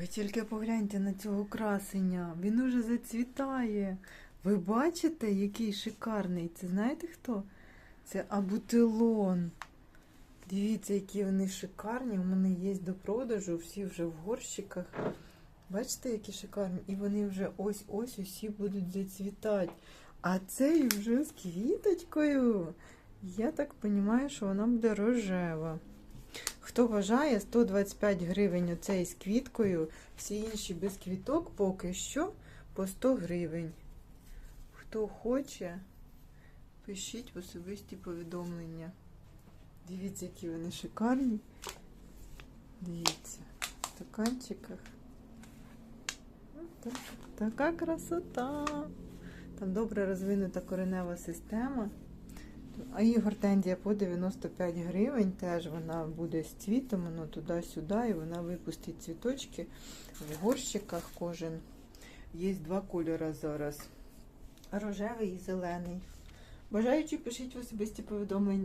Ви тільки погляньте на цього красення. Він уже зацвітає. Ви бачите, який шикарний? Це знаєте хто? Це абутилон. Дивіться, які вони шикарні. У мене є до продажу, всі вже в горщиках. Бачите, які шикарні? І вони вже ось-ось усі будуть зацвітати. А цей вже з квіточкою. Я так розумію, що вона буде рожева. Хто бажає 125 гривень оцей з квіткою, всі інші без квіток поки що по 100 гривень. Хто хоче, пишіть особисті повідомлення. Дивіться, які вони шикарні. Дивіться, в стаканчиках. От так- Така красота. Там добре розвинута коренева система. А її гортензія по 95 гривень, теж вона буде з цвітом, воно туди-сюди, і вона випустить цвіточки в горщиках кожен. Є два кольори зараз. Рожевий і зелений. Бажаючи, пишіть в особисті повідомлення.